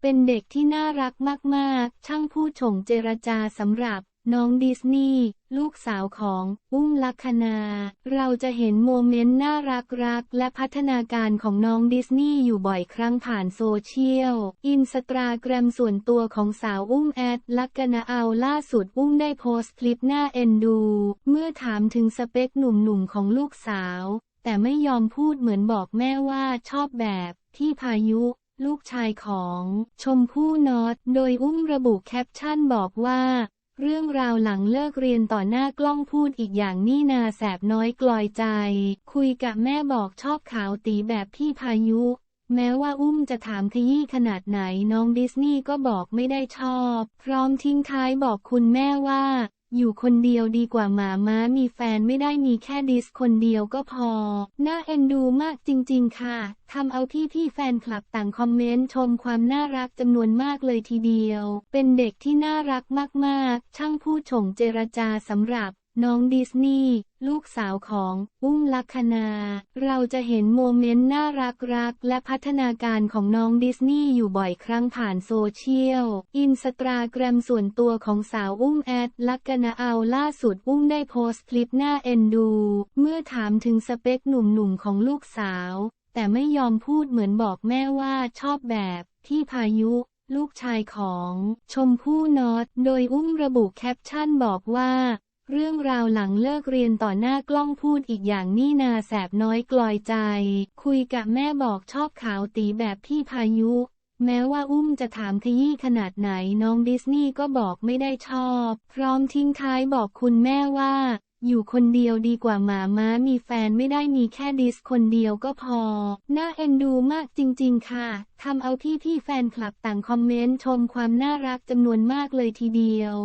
เป็นเด็กที่น่ารักมากๆ ช่างพูดฉ่งเจรจาสำหรับ น้องดิสนีย์ลูกสาวของอุ้มลักษณาเราจะเห็นโมเมนต์น่ารักรักและพัฒนาการของน้องดิสนีย์อยู่บ่อยครั้งผ่านโซเชียล อินสตาแกรมส่วนตัวของสาวอุ้มแอดลักษณาเอาล่าสุดอุ้มได้โพสต์คลิปหน้าเอ็นดู เมื่อถามถึงสเปคหนุ่มๆของลูกสาว แต่ไม่ยอมพูดเหมือนบอกแม่ว่าชอบแบบที่พายุ ลูกชายของชมพู่น็อต โดยอุ้มระบุแคปชั่นบอกว่า เรื่องราวหลังเลิกเรียนต่อหน้ากล้องพูดอีกอย่างนี่นาแสบน้อยกลอยใจ คุยกับแม่บอกชอบขาวตีแบบพี่พายุ แม้ว่าอุ้มจะถามขยี้ขนาดไหนน้องดิสนีย์ก็บอกไม่ได้ชอบ พร้อมทิ้งท้ายบอกคุณแม่ว่า อยู่คนเดียวดีกว่าหมาม้ามีแฟนไม่ได้มีแค่ดิสคนเดียวก็พอ น่าเอ็นดูมากจริง ๆ ค่ะ ทำเอาพี่พี่ๆแฟนคลับต่างคอมเมนต์ชมความน่ารักจำนวนมากเลยทีเดียว เป็นเด็กที่น่ารักมากๆ ช่างพูดชงเจรจาสำหรับน้องดิสนีย์ลูกสาวของอุ้มลักษณาเราจะเห็นโมเมนต์น่ารักรักและพัฒนาการของน้องดิสนีย์อยู่บ่อยครั้งผ่านโซเชียล อินสตาแกรมส่วนตัวของสาวอุ้มแอดลักษณาเอาล่าสุดอุ้มได้โพสต์คลิปหน้าเอ็นดู เมื่อถามถึงสเปคหนุ่มๆของลูกสาว แต่ไม่ยอมพูดเหมือนบอกแม่ว่าชอบแบบที่พายุลูกชายของชมพู่นอต โดยอุ้มระบุแคปชั่นบอกว่า เรื่องราวหลังเลิกเรียนต่อหน้ากล้องพูดอีกอย่างนี่นาแสบน้อยกลอยใจ คุยกับแม่บอกชอบขาวตีแบบพี่พายุ แม้ว่าอุ้มจะถามขยี้ขนาดไหนน้องดิสนีย์ก็บอกไม่ได้ชอบ พร้อมทิ้งท้ายบอกคุณแม่ว่า อยู่คนเดียวดีกว่าหมาม้ามีแฟนไม่ได้มีแค่ดิสคนเดียวก็พอ น่าเอ็นดูมากจริง ๆ ค่ะทำเอาพี่พี่ๆแฟนคลับต่างคอมเมนต์ชมความน่ารักจำนวนมากเลยทีเดียว